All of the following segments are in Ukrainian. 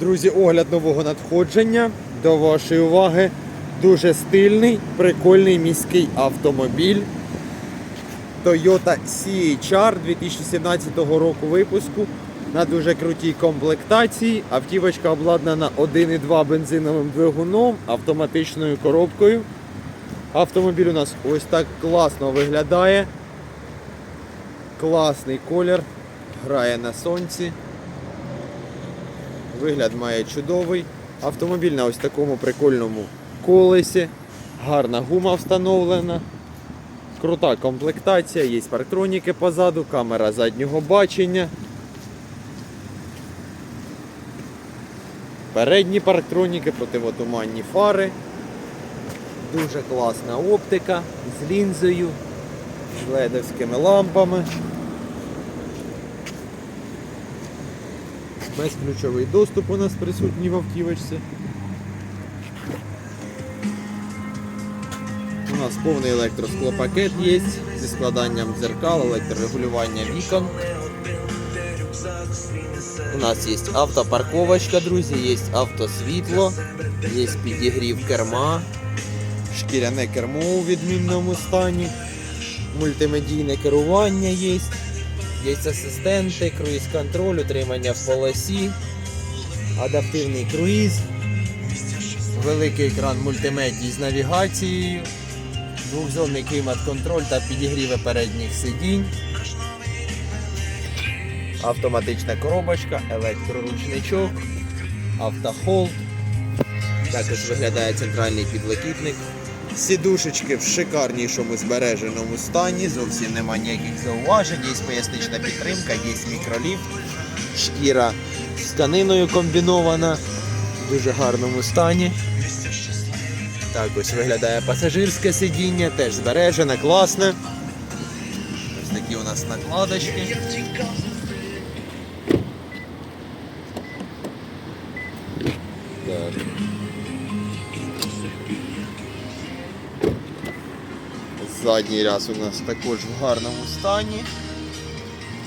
Друзі, огляд нового надходження. До вашої уваги дуже стильний, прикольний міський автомобіль. Toyota CHR 2017 року випуску на дуже крутій комплектації. Автівочка обладнана 1,2 бензиновим двигуном, автоматичною коробкою. Автомобіль у нас ось так класно виглядає. Класний колір, грає на сонці. Вигляд має чудовий. Автомобіль на ось такому прикольному колесі. Гарна гума встановлена. Крута комплектація, є парктроніки позаду, камера заднього бачення. Передні парктроніки, противотуманні фари. Дуже класна оптика з лінзою, з ледовськими лампами. Безключовий доступ у нас присутній в автівочці. У нас повний електросклопакет є зі складанням дзеркал, електрорегулювання вікон. У нас є автопарковочка, друзі, є автосвітло, є підігрів керма, шкіряне кермо у відмінному стані, мультимедійне керування є. Є асистенти, круїз-контроль, утримання в полосі, адаптивний круїз, великий екран мультимедії з навігацією, двохзонний клімат-контроль та підігріви передніх сидінь, автоматична коробочка, електроручничок, автохолд. Також виглядає центральний підлокітник. Сідушечки в шикарнішому збереженому стані, зовсім нема ніяких зауважень, є пояснична підтримка, є мікроліфт, шкіра з тканиною комбінована, в дуже гарному стані. Так ось виглядає пасажирське сидіння, теж збережене, класне. Ось такі у нас накладочки. Так. Задній ряд у нас також в гарному стані.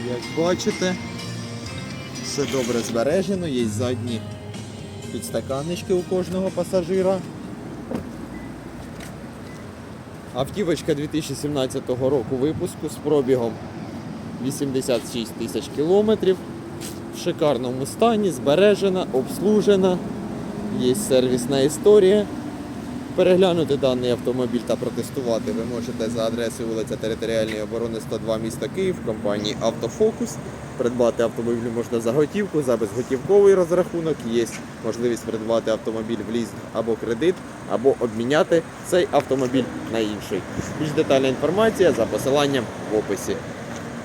Як бачите, все добре збережено, є задні підстаканнички у кожного пасажира. Автівочка 2017 року випуску з пробігом 86 тисяч кілометрів. В шикарному стані, збережена, обслужена, є сервісна історія. Переглянути даний автомобіль та протестувати ви можете за адресою вулиця Територіальної оборони 102 місто Київ компанії Автофокус. Придбати автомобіль можна за готівку, за безготівковий розрахунок. Є можливість придбати автомобіль в лізинг або кредит, або обміняти цей автомобіль на інший. Більш детальна інформація за посиланням в описі.